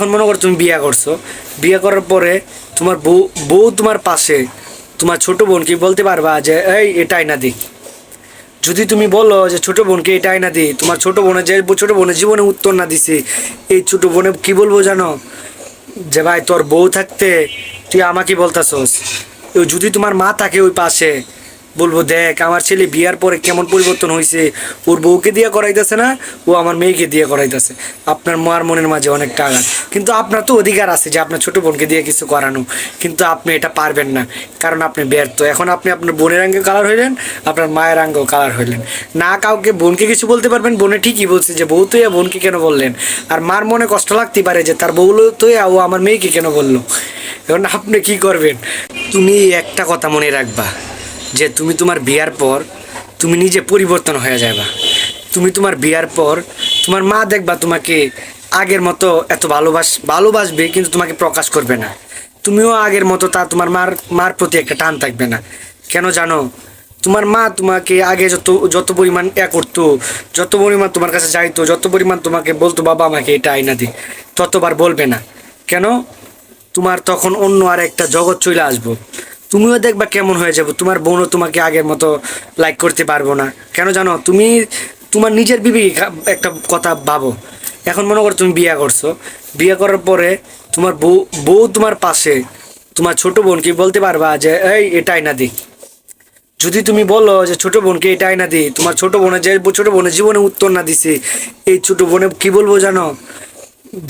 এখন মনে করো তুমি বিয়ে করছ, বিয়ে করার পরে তোমার বউ বউ তোমার পাশে, তোমার ছোট বোন কি বলতে পারবা যে, এই এটাই না দিক যদি তুমি বলো যে ছোট বোনকে এটাই না দি, তোমার ছোট বোনের যে, ছোট বোনের জীবনে উত্তর না দিছে, এই ছোট বোনে কি বলব জানো? যে, ভাই, তোর বউ থাকতে তুই আমাকে বলতাছস। যদি তোমার মা থাকে ওই পাশে বলব, দেখ, আমার ছেলে বিয়ার পরে কেমন পরিবর্তন হয়েছে ওর বউকে দিয়ে করাইতেছে না, ও আমার মেয়েকে দিয়ে করাইতেছে। আপনার মার মনের মাঝে অনেকটা আঘাত কিন্তু আপনার তো অধিকার আছে যে আপনার ছোট বোনকে দিয়ে কিছু করানো। কিন্তু আপনি এটা পারবেন না, কারণ আপনি ব্যর্থ। এখন আপনি আপনার বোনের আঙ্গে কালার হইলেন, আপনার মায়ের আঙ্গেও কালার হইলেন। না কাউকে বোনকে কিছু বলতে পারবেন, বোনে ঠিকই বলছে যে, বউ তুই বোনকে কেন বললেন? আর মার মনে কষ্ট লাগতে পারে যে, তার বউ তুই ও আমার মেয়েকে কেন বলল? এখন আপনি কি করবেন? তুমি একটা কথা মনে রাখবা। যে তুমি তোমার বিয়ার পর তুমি নিজে পরিবর্তন হয়ে যাবা তুমি তোমার বিয়ার পর তোমার মা দেখবা তোমাকে আগের মতো এত ভালোবাস, ভালোবাসবে কিন্তু তোমাকে প্রকাশ করবে না। তুমিও আগের মতো তা তোমার মার মার প্রতি একটা টান থাকবে না। কেন জানো? তোমার মা তোমাকে আগে যত যত পরিমাণ এ করতো, যত পরিমাণ তোমার কাছে যাইতো যত পরিমাণ তোমাকে বলতো, বাবা, আমাকে এটা আইনা দি। ততবার বলবে না। কেন? তোমার তখন অন্য আর একটা জগৎ চলে আসব। তুমিও দেখবা কেমন হয়ে যাব। তোমার বোনও তোমাকে আগের মতো লাইক করতে পারব না। কেন জানো? তুমি, তোমার নিজের বিবি একটা কথা ভাবো। এখন মনে করো তুমি বিয়ে করছ। বিয়ে করার পরে তোমার বউ বউ তোমার পাশে, তোমার ছোট বোন কি বলতে পারবা যে, এই এটাই না দিক যদি তুমি বলো যে, ছোট বোনকে এটাই না দি। তোমার ছোট বোনের যে, ছোট বোনের জীবনে উত্তর না দিছি। এই ছোট বোনে কি বলব জানো?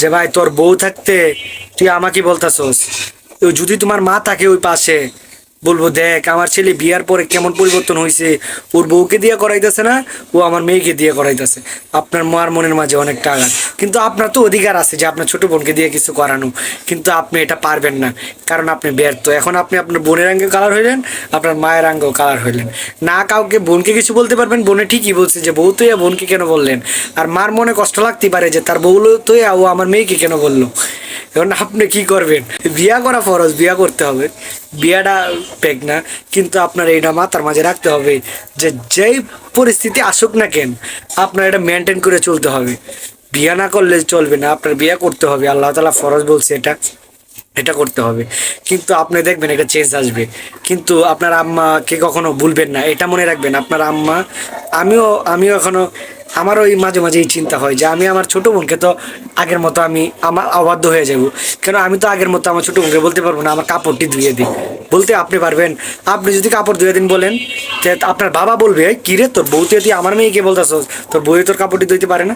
যে, ভাই, তোর বউ থাকতে তুই আমাকে বলতাছস। যদি তোমার মা থাকে ওই পাশে বলব, দেখ, আমার ছেলে বিয়ার পরে কেমন পরিবর্তন হয়েছে ওর বউকে দিয়ে করাইতেছে না, ও আমার মেয়েকে দিয়ে করাইতেছে। আপনার মার মনের মাঝে অনেকটা আঘাত কিন্তু আপনার তো অধিকার আছে যে আপনার ছোট বোনকে দিয়ে কিছু করানো। কিন্তু আপনি এটা পারবেন না, কারণ আপনি ব্যর্থ। এখন আপনি আপনার বোনের আঙ্গে কালার হইলেন, আপনার মায়ের আঙ্গেও কালার হইলেন। না কাউকে বোনকে কিছু বলতে পারবেন, বোনে ঠিকই বলছে যে, বউ তুই বোনকে কেন বললেন? আর মার মনে কষ্ট লাগতে পারে যে, তার বউ তুই ও আমার মেয়েকে কেন বলল? এখন আপনি কি করবেন? বিয়া করা ফরজ, বিয়া করতে হবে। বিয়াটা পেক না, কিন্তু আপনার এইটা মাথার মাঝে রাখতে হবে যে যেই পরিস্থিতি আসুক না কেন, আপনার এটা মেনটেন করে চলতে হবে। বিয়া না করলে চলবে না, আপনার বিয়া করতে হবে। আল্লাহ তালা ফরজ বলছে এটা এটা করতে হবে। কিন্তু আপনি দেখবেন একটা চেঞ্জ আসবে। কিন্তু আপনার আম্মাকে কখনো ভুলবেন না, এটা মনে রাখবেন। আপনার আম্মা, আমিও আমিও এখনও আমারও ওই মাঝে মাঝে এই চিন্তা হয় যে আমি আমার ছোট বোনকে তো আগের মতো আমি আমার অবাধ্য হয়ে যাব। কেন আমি তো আগের মতো আমার ছোট বোনকে বলতে পারব না, আমার কাপড়টি ধুয়ে দিই। বলতে আপনি পারবেন। আপনি যদি কাপড় ধুয়ে দিন বলেন, তে আপনার বাবা বলবে কি রে তোর বউ তুই আমার মেয়েকে বলতেছ তোর বউয়ে তোর কাপড়টি ধুইতে পারে না?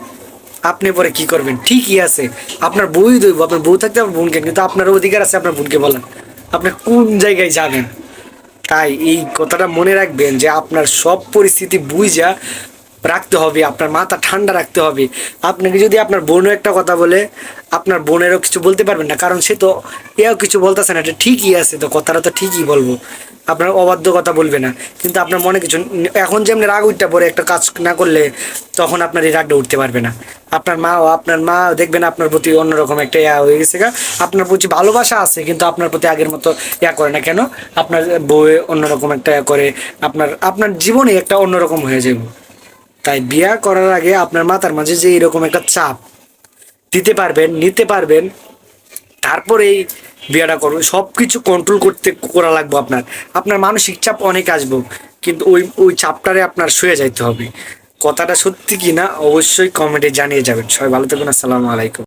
আপনি পরে কি করবেন? ঠিকই আছে। আপনার বই দইব আপনার বউ থাকতে আপনার বোনকে, কিন্তু আপনার অধিকার আছে আপনার বোনকে বলেন আপনি কোন জায়গায় যাবেন? তাই এই কথাটা মনে রাখবেন যে আপনার সব পরিস্থিতি বুঝা রাখতে হবে, আপনার মাথা ঠান্ডা রাখতে হবে। আপনাকে যদি আপনার বোনও একটা কথা বলে, আপনার বোনেরও কিছু বলতে পারবেন না, কারণ সে তো এও কিছু বলতেছে না, এটা ঠিকই আছে তো, কথাটা তো ঠিকই বলব। আপনার অবাধ্য কথা বলবে না, কিন্তু আপনার মনে কিছু, এখন যেমনি রাগ উঠতে পরে একটা কাজ না করলে, তখন আপনার এই রাগটা উঠতে পারবে না। আপনার মা আপনার মা দেখবেন আপনার প্রতি অন্যরকম একটা ইয়া হয়ে গেছে আপনার প্রতি ভালোবাসা আছে, কিন্তু আপনার প্রতি আগের মতো ইয়া করে না, কেন? আপনার বউয়ে অন্যরকম একটা ইয়া করে, আপনার আপনার জীবনে একটা অন্যরকম হয়ে যাবে। তাই বিয়া করার আগে আপনার মাথার মাঝে যে এরকম একটা চাপ, দিতে পারবেন, নিতে পারবেন, তারপর এই বিয়েটা করব সব কিছু কন্ট্রোল করতে, করা লাগবো আপনার। আপনার মানসিক চাপ অনেক আসব, কিন্তু ওই ওই চাপটারে আপনার শুয়ে যাইতে হবে। কথাটা সত্যি কি না, অবশ্যই কমেন্টে জানিয়ে যাবেন। সবাই ভালো থাকুন, আসসালামু আলাইকুম।